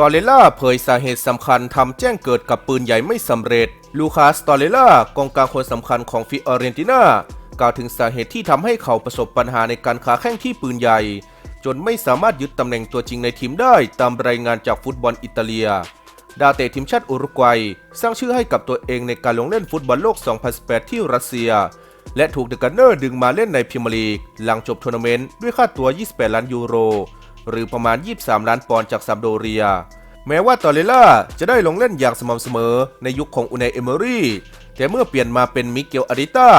ตอเรล่าเผยสาเหตุสำคัญทำแจ้งเกิดกับปืนใหญ่ไม่สำเร็จ ลูคาสตอเรล่ากองกลางคนสำคัญของฟิออเรนติน่ากล่าวถึงสาเหตุที่ทำให้เขาประสบปัญหาในการค้าแข่งที่ปืนใหญ่ จนไม่สามารถยึดตำแหน่งตัวจริงในทีมได้ตามรายงานจากฟุตบอลอิตาเลีย ดาเตะทีมชาติอุรุกวัย สร้างชื่อให้กับตัวเองในการลงเล่นฟุตบอลโลก 2018 ที่รัสเซีย และถูกเดอะกันเนอร์ดึงมาเล่นในพรีเมียร์ลีกหลังจบทัวร์นาเมนต์ด้วยค่าตัว 28 ล้านยูโร หรือประมาณ 23 ล้านปอนด์จากซามโดเรีย แม้ว่าตอเรล่าจะได้ลงเล่นอย่างสม่ำเสมอในยุคของอุนายเอเมอรี่แต่เมื่อเปลี่ยนมาเป็นมิเกลอาริต้า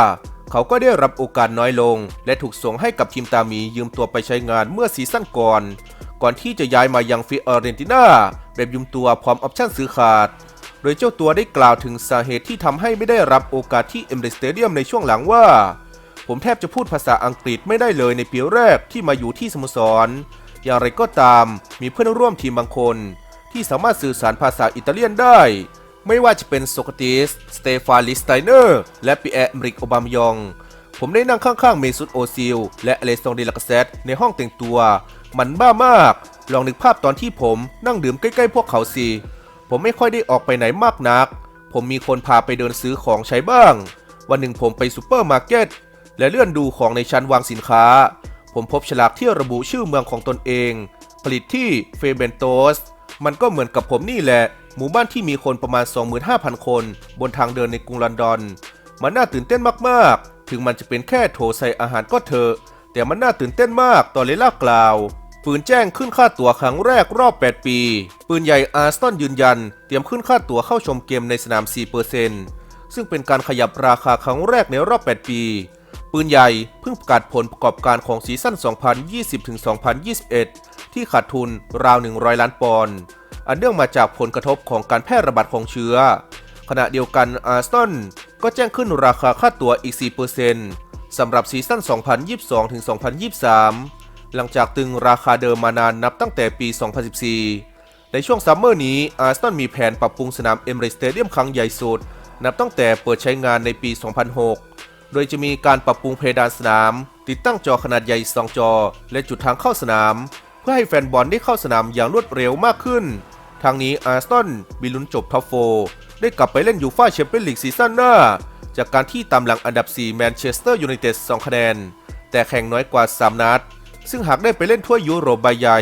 เขาก็ได้รับโอกาสน้อยลง และถูกส่งให้กับทีมตาหมียืมตัวไปใช้งานเมื่อซีซั่นก่อน ก่อนที่จะย้ายมายังฟิออเรนติน่าแบบยืมตัวพร้อมออปชั่นซื้อขาด โดยเจ้าตัวได้กล่าวถึงสาเหตุที่ทำให้ไม่ได้รับโอกาสที่เอมเรสเตเดียมในช่วงหลังว่า ผมแทบจะพูดภาษาอังกฤษไม่ได้เลยในปีแรกที่มาอยู่ที่สโมสร อย่างไรก็ตามมีเพื่อนร่วมทีมบางคน ที่สามารถสื่อสารภาษาอิตาเลียนได้ ไม่ว่าจะเป็นโซคติส สเตฟานลิสไตเนอร์ และปีแอร์มริกโอบามยอง ผมได้นั่งข้างๆเมซุตโอซิล และอเลซองเดลากาเซตในห้องแต่งตัว มันบ้ามาก ลองนึกภาพตอนที่ผมนั่งดื่มใกล้ๆพวกเขาสิ ผมไม่ค่อยได้ออกไปไหนมากนัก ผมมีคนพาไปเดินซื้อของใช้บ้าง วันหนึ่งผมไปซูเปอร์มาร์เก็ตและเลื่อนดูของในชั้นวางสินค้า ผมพบฉลากที่ระบุชื่อเมืองของตนเอง ผลิตที่เฟเบนโตส มันก็เหมือนกับผมนี่แหละ หมู่บ้านที่มีคนประมาณ 25,000 คน บนทางเดินในกรุงลอนดอน มันน่าตื่นเต้นมากๆ ถึงมันจะเป็นแค่โถใส่อาหารก็เถอะ แต่มันน่าตื่นเต้นมากตอนเลล่ากล่าวปืนแจ้งขึ้นค่าตั๋วครั้งแรกรอบ 8 ปี ปืนใหญ่อาร์สตันยืนยัน เตรียมขึ้นค่าตั๋วเข้าชมเกมในสนาม 4%ซึ่งเป็นการขยับราคาครั้งแรกในรอบ 8 ปี ปืนใหญ่เพิ่งประกาศผลประกอบการของซีซั่น 2020-2021 ที่ขาดทุนราว 100 ล้านปอนด์ อันเนื่องมาจากผลกระทบของการแพร่ระบาดของเชื้อ ขณะเดียวกันอาร์สตันก็แจ้งขึ้นราคาค่าตั๋วอีก 4%สำหรับซีซั่น 2022-2023 หลังจากตึงราคาเดิมมานานนับตั้งแต่ปี 2014 ในช่วงซัมเมอร์นี้อาร์สตันมีแผนปรับปรุงสนามเอมเรสเตเดียมครั้งใหญ่สุด นับตั้งแต่เปิดใช้งานในปี 2006 โดยจะมีการปรับปรุงเพดานสนาม ติดตั้งจอขนาดใหญ่สองจอ และจุดทางเข้าสนาม เพื่อให้แฟนบอลได้เข้าสนามอย่างรวดเร็วมากขึ้น ทางนี้อาร์สตันมีลุ้นจบท็อปโฟได้กลับไปเล่นยูฟ่าแชมเปี้ยนลีกซีซั่นหน้า จากการที่ตามหลังอันดับ 4 แมนเชสเตอร์ยูไนเต็ด2คะแนน แต่แข่งน้อยกว่า 3 นัด ซึ่งหากได้ไปเล่นทั่วยุโรปใบใหญ่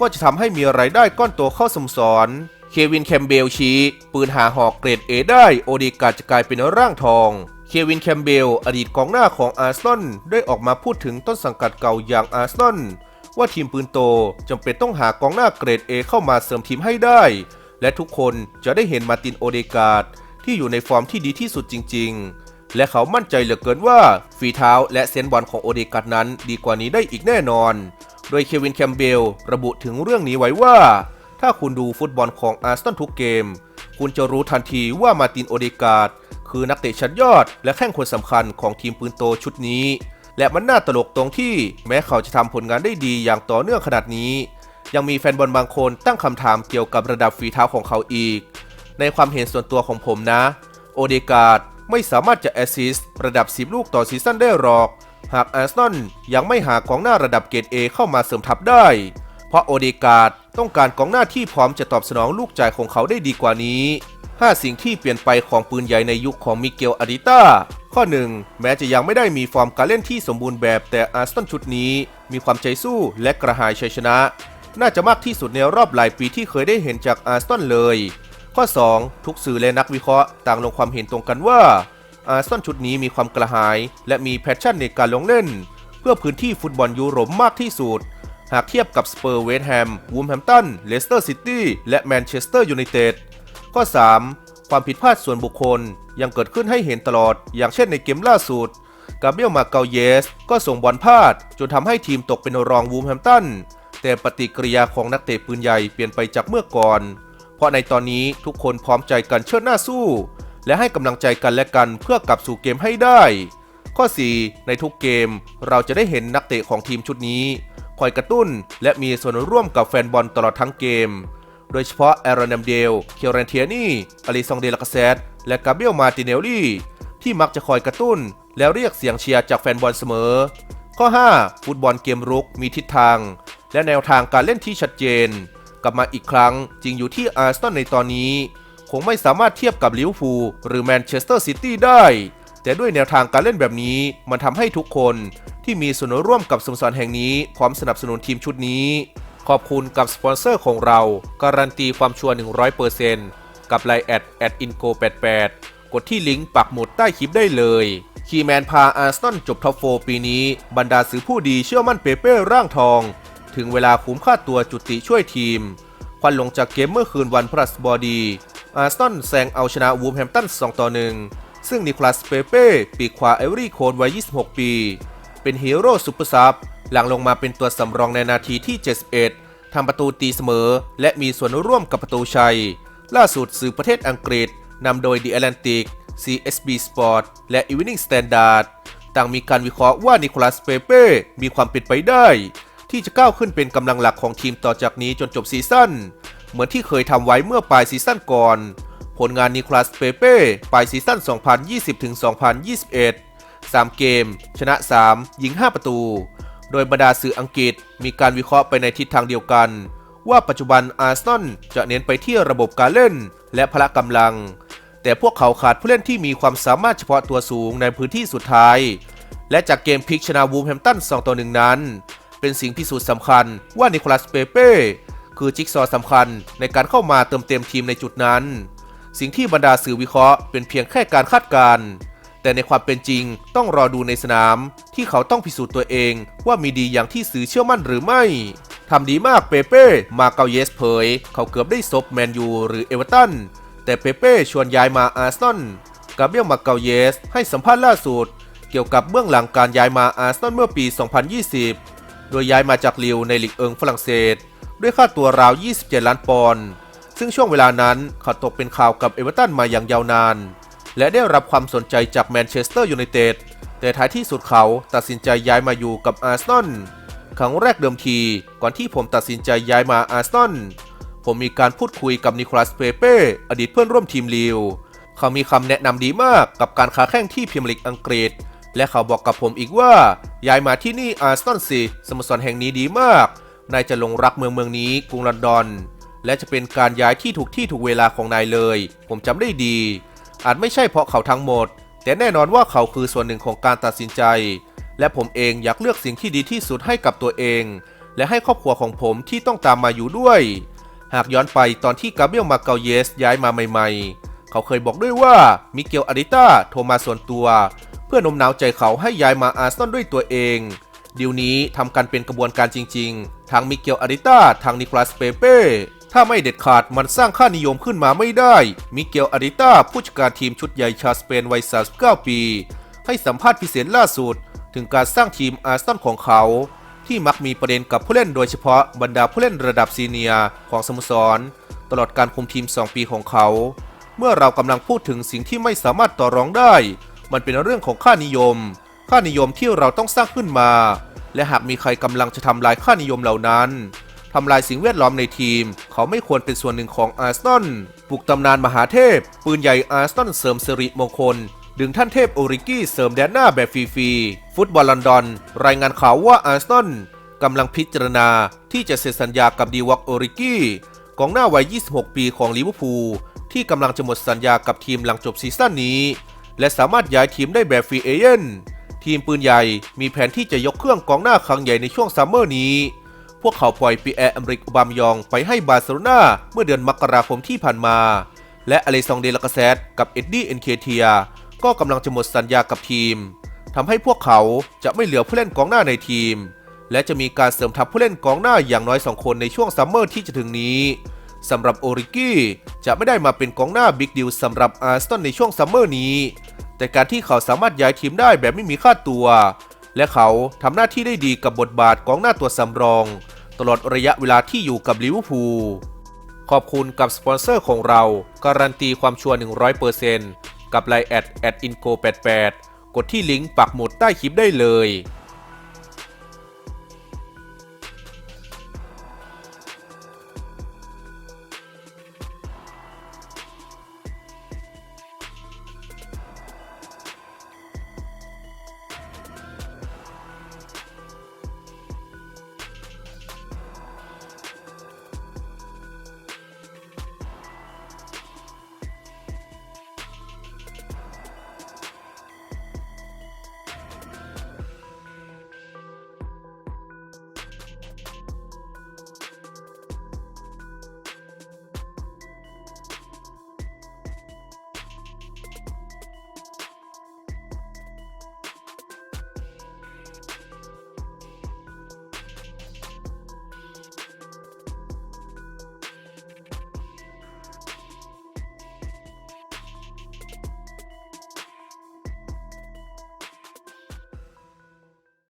ก็จะทำให้มีรายได้ก้อนโตเข้าสมสรเควินแคมเบลชี้ปืนหาหอกเกรดเอได้ โอดีการจะกลายเป็นร่างทอง เควินแคมเบลอดีตกองหน้าของอาร์ซนอลได้ออกมาพูดถึงต้นสังกัดเก่าอย่างอาร์ซนอลว่าทีมปืนโตจำเป็นต้องหากองหน้าเกรด A เข้ามาเสริมทีมให้ได้ และทุกคนจะได้เห็นมาตินโอเดกาดที่อยู่ในฟอร์มที่ดีที่สุดจริง ๆ และเขามั่นใจเหลือเกินว่าฝีเท้าและเซนส์บอลของโอเดกาดนั้นดีกว่านี้ได้อีกแน่นอน โดยเควินแคมเบลระบุถึงเรื่องนี้ไว้ว่า ถ้าคุณดูฟุตบอลของอาร์ซนอลทุกเกม คุณจะรู้ทันทีว่ามาตินโอเดกาด คือนักเตะชั้นยอดและแข้งคนสำคัญของทีมปืนโตชุดนี้ และมันน่าตลกตรงที่แม้เขาจะทำผลงานได้ดีอย่างต่อเนื่องขนาดนี้ ยังมีแฟนบอลบางคนตั้งคำถามเกี่ยวกับระดับฝีเท้าของเขาอีก ในความเห็นส่วนตัวของผมนะ โอเดการ์ดไม่สามารถจะแอสซิสต์ระดับ 10 ลูกต่อซีซั่นได้หรอก หากอาร์เซนอลยังไม่หากองหน้าระดับเกรด A เข้ามาเสริมทัพได้ เพราะโอเดการ์ด ต้องการกองหน้าที่พร้อมจะตอบสนองลูกจ่ายของเขาได้ดีกว่านี้ 5 สิ่งที่เปลี่ยนไปของปืนใหญ่ในยุคของมิเกลอาริต้าข้อ 1 แม้จะยังไม่ได้มีฟอร์มการเล่นที่สมบูรณ์แบบแต่อาร์เซนชุดนี้ มีความใจสู้และกระหายชัยชนะ น่าจะมากที่สุดในรอบหลายปีที่เคยได้เห็นจากอาร์เซนเลย ข้อ 2 ทุกสื่อและนักวิเคราะห์ต่างลงความเห็นตรงกันว่าอาร์เซนชุดนี้มีความกระหาย และมีแพชชั่นในการลงเล่น เพื่อพื้นที่ฟุตบอลยุโรปมากที่สุด หากเทียบกับสเปอร์เวสต์แฮมวูมแฮมตันเลสเตอร์ซิตี้และแมนเชสเตอร์ยูไนเต็ดข้อ 3 ความผิดพลาดส่วนบุคคลยังเกิดขึ้นให้เห็นตลอด อย่างเช่นในเกมล่าสุดกาเบียลมาเกาเยส ก็ส่งบอลพลาด จนทำให้ทีมตกเป็นรองวูมแฮมตันแต่ปฏิกิริยาของนักเตะปืนใหญ่เปลี่ยนไปจากเมื่อก่อน เพราะในตอนนี้ทุกคนพร้อมใจกันเชิดหน้าสู้ และให้กำลังใจกันและกันเพื่อกลับสู่เกมให้ได้ ข้อ 4 ในทุกเกมเราจะได้เห็นนักเตะของทีมชุดนี้ คอยกระตุ้น และมีส่วนร่วมกับแฟนบอลตลอดทั้งเกม โดยเฉพาะแอรอนแนมเดล เคียรันเทียนี่อลิซองเดลกาเซตและกาเบียลมาติเนลลี่ ที่มักจะคอยกระตุ้น แล้วเรียกเสียงเชียร์จากแฟนบอลเสมอ ข้อ 5 ฟุตบอลเกมรุกมีทิศทาง และแนวทางการเล่นที่ชัดเจน กลับมาอีกครั้งจริงอยู่ที่อาร์เซนอลในตอนนี้ คงไม่สามารถเทียบกับลิเวอร์พูลหรือแมนเชสเตอร์ซิตี้ได้แต่ด้วยแนวทางการเล่นแบบนี้มันทำให้ทุกคน ที่มีส่วนร่วมกับสโมสรแห่งนี้ พร้อมสนับสนุนทีมชุดนี้ ขอบคุณกับสปอนเซอร์ของเรา การันตีความชัวร์100%กับไลน์แอดแอดอินโก88กดที่ลิงก์ปักหมุดใต้คลิปได้เลยคีแมนพาอาร์เซนอลจบท็อปโฟปีนี้ บรรดาสื่อผู้ดีเชื่อมั่นเปเป้ร่างทอง ถึงเวลาคุ้มค่าตัวจุติช่วยทีม ควันลงจากเกมเมื่อคืนวันพฤหัสบดีอาร์เซนอลแซงเอาชนะวูฟแฮมตัน 2 ต่อ 1 ซึ่งนิคลัสเปเป้ปีกขวาเอเวอรี่โคนวัย 26 ปี เป็นฮีโร่ซุปเปอร์ซับหลังลงมาเป็นตัวสำรองในนาทีที่ 71 ทำประตูตีเสมอ และมีส่วนร่วมกับประตูชัย ล่าสุดสื่อประเทศอังกฤษนำโดย The Atlantic CSB Sport และ Evening Standard ต่างมีการวิเคราะห์ว่านิโคลัสเปเป้ มีความเป็นไปได้ ที่จะก้าวขึ้นเป็นกำลังหลักของทีมต่อจากนี้จนจบซีซั่น เหมือนที่เคยทำไว้เมื่อปลายซีซั่นก่อน ผลงานนิโคลัสเปเป้ ปลายซีซั่น 2020-2021 3 เกม ชนะ 3 ยิง 5 ประตู โดยบรรดาสื่ออังกฤษมีการวิเคราะห์ไปในทิศทางเดียวกัน ว่าปัจจุบันอาร์เซนอลจะเน้นไปที่ระบบการเล่นและพละกำลัง แต่พวกเขาขาดผู้เล่นที่มีความสามารถเฉพาะตัวสูงในพื้นที่สุดท้าย และจากเกมพลิกชนะวูฟแฮมตัน2ต่อ1นั้น เป็นสิ่งพิสูจน์สำคัญว่านิโคลัสเปเป้คือจิ๊กซอว์สำคัญในการเข้ามาเติมเต็มทีมในจุดนั้น สิ่งที่บรรดาสื่อวิเคราะห์เป็นเพียงแค่การคาดการณ์ แต่ในความเป็นจริงต้องรอดูในสนาม ที่เขาต้องพิสูจน์ตัวเองว่ามีดีอย่างที่สื่อเชื่อมั่นหรือไม่ทำดีมากเปเป้ มาเกาเยสเผย เขาเกือบได้ซบแมนยูหรือเอเวอร์ตัน แต่เปเป้ชวนย้ายมาอาร์เซนอลกาเบียลมาเกาเยส ให้สัมภาษณ์ล่าสุด เกี่ยวกับเบื้องหลังการย้ายมาอาร์เซนอลเมื่อปี 2020 โดยย้ายมาจากลิวในลีกเอิงฝรั่งเศส ด้วยค่าตัวราว 27 ล้านปอนด์ ซึ่งช่วงเวลานั้นเขาตกเป็นข่าวกับเอเวอร์ตันมาอย่างยาวนาน และได้รับความสนใจจากแมนเชสเตอร์ยูไนเต็ดแต่ท้ายที่สุดเขาตัดสินใจย้ายมาอยู่กับอาร์เซนอลครั้งแรกเดิมทีก่อนที่ผมตัดสินใจย้ายมาอาร์เซนอลผมมีการพูดคุยกับนิโคลัสเปเป้อดีตเพื่อนร่วมทีมลิวเขามีคำแนะนำดีมากกับการค้าแข่งที่พรีเมียร์ลีกอังกฤษ และเขาบอกกับผมอีกว่าย้ายมาที่นี่อาร์เซนอลสิสโมสรแห่งนี้ดีมากนายจะลงรักเมืองเมืองนี้กรุงลอนดอน และจะเป็นการย้ายที่ถูกที่ถูกเวลาของนายเลย ผมจำได้ดี อาจไม่ใช่เพราะเขาทั้งหมด แต่แน่นอนว่าเขาคือส่วนหนึ่งของการตัดสินใจ และผมเองอยากเลือกสิ่งที่ดีที่สุดให้กับตัวเอง และให้ครอบครัวของผมที่ต้องตามมาอยู่ด้วย หากย้อนไปตอนที่กาเบียลมาเกาเยสย้ายมาใหม่ ๆ เขาเคยบอกด้วยว่ามิเกลอาริต้าโทรมาส่วนตัว เพื่อโน้มน้าวใจเขาให้ย้ายมาอาร์เซนอลด้วยตัวเองดีลนี้ทำกันเป็นกระบวนการจริง ๆ ทั้งมิเกลอาริต้าทั้งนิโคลัสเปเป้ ถ้าไม่เด็ดขาดมันสร้างค่านิยมขึ้นมาไม่ได้ มิเกลอาริต้าผู้จัดการทีมชุดใหญ่ชาสเปนวัย 39 ปี ให้สัมภาษณ์พิเศษล่าสุด ถึงการสร้างทีมอาร์เซนอลของเขา ที่มักมีประเด็นกับผู้เล่นโดยเฉพาะบรรดาผู้เล่นระดับซีเนียของสโมสร ตลอดการคุมทีม 2 ปีของเขา เมื่อเรากำลังพูดถึงสิ่งที่ไม่สามารถต่อรองได้ มันเป็นเรื่องของค่านิยม ค่านิยมที่เราต้องสร้างขึ้นมา และหากมีใครกำลังจะทำลายค่านิยมเหล่านั้น ทำลายสิ่งแวดล้อมในทีม เขาไม่ควรเป็นส่วนหนึ่งของอาร์เซนปลุกตำนานมหาเทพ ปืนใหญ่อาร์เซนเสริมสิริมงคล ดึงท่านเทพโอริกี้เสริมแดนหน้าแบบฟรีๆฟุตบอลลอนดอน รายงานข่าวว่าอาร์เซนกำลังพิจารณาที่จะเซ็นสัญญากับดีวอกโอริกี้กองหน้าวัย 26 ปีของลิเวอร์พูลที่กำลังจะหมดสัญญากับทีมหลังจบซีซั่นนี้ และสามารถย้ายทีมได้แบบฟรีเอเจนทีมปืนใหญ่มีแผนที่จะยกเครื่องกองหน้าครั้งใหญ่ในช่วงซัมเมอร์นี้ พวกเขาปล่อยปีแอร์อเมริกอบามยองไปให้บาร์เซโลนาเมื่อเดือนมกราคมที่ผ่านมา และอเลซองเดลกาเซตกับเอ็ดดี้เอ็นเคเทียก็กำลังจะหมดสัญญากับทีมทำให้พวกเขาจะไม่เหลือผู้เล่นกองหน้าในทีม และจะมีการเสริมทัพผู้เล่นกองหน้าอย่างน้อย 2 คนในช่วงซัมเมอร์ที่จะถึงนี้สำหรับโอริกี้จะไม่ได้มาเป็นกองหน้าบิ๊กดิวสำหรับอาร์เซนในช่วงซัมเมอร์นี้ แต่การที่เขาสามารถย้ายทีมได้แบบไม่มีค่าตัว และเขาทำหน้าที่ได้ดีกับบทบาทของหน้าตัวสำรอง ตลอดระยะเวลาที่อยู่กับลิเวอร์พูลขอบคุณกับสปอนเซอร์ของเรา การันตีความชัวร์ 100%กับไลน์แอดแอดอินโก88กดที่ลิงก์ปักหมุดใต้คลิปได้เลย